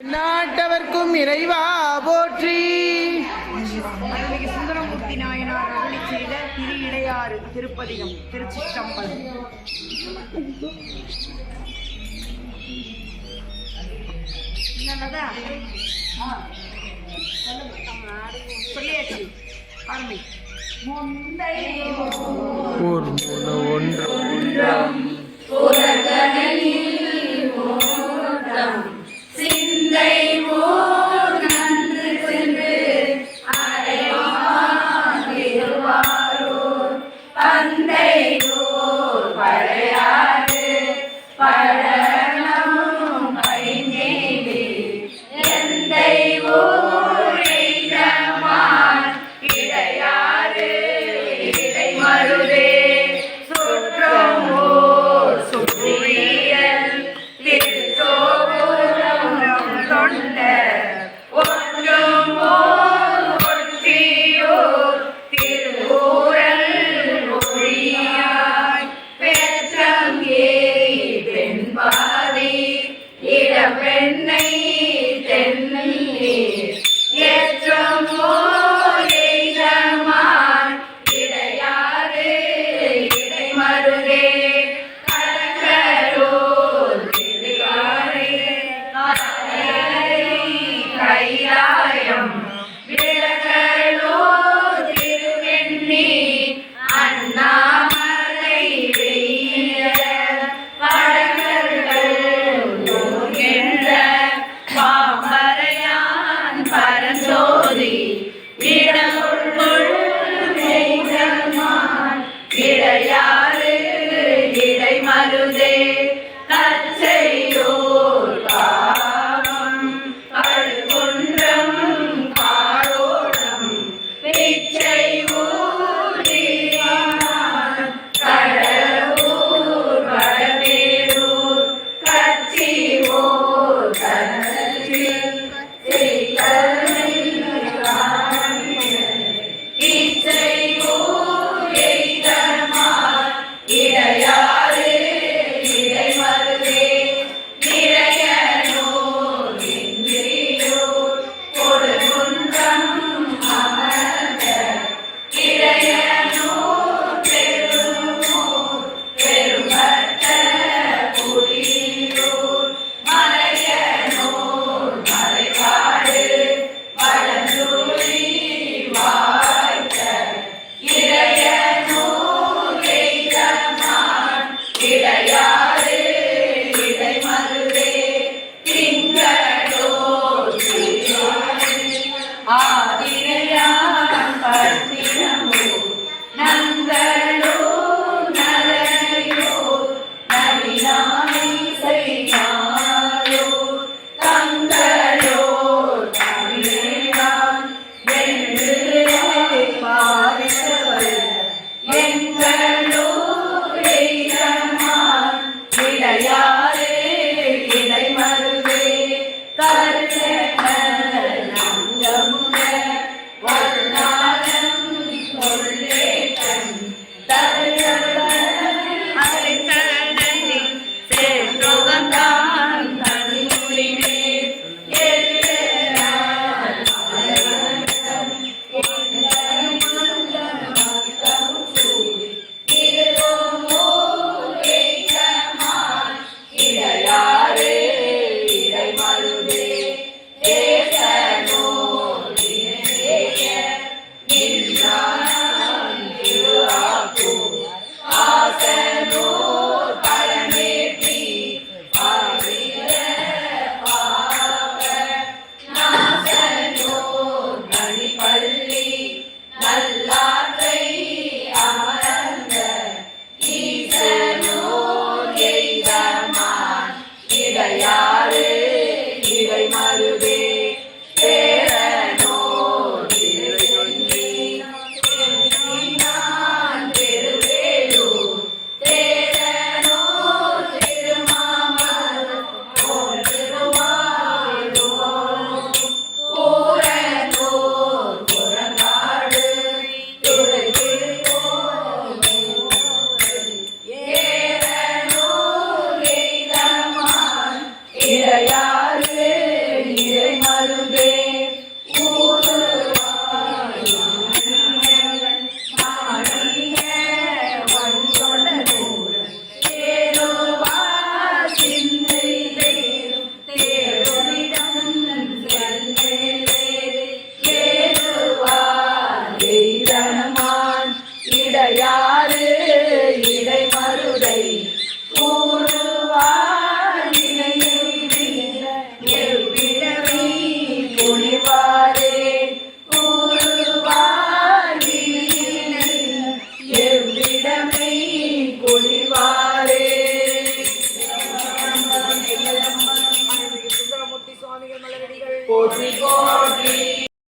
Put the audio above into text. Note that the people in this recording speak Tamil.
நாட்டவர்க்கும் இறைவா போற்றி. சுந்தரமூர்த்தி நாயனார் அருளி செய்த திரு இடையாறு திருப்பதிகம் திருச்சிற்றம்பலம். சொல்லியாச்சு. ஆரம்பி ஒன்று. Get drunk, boy.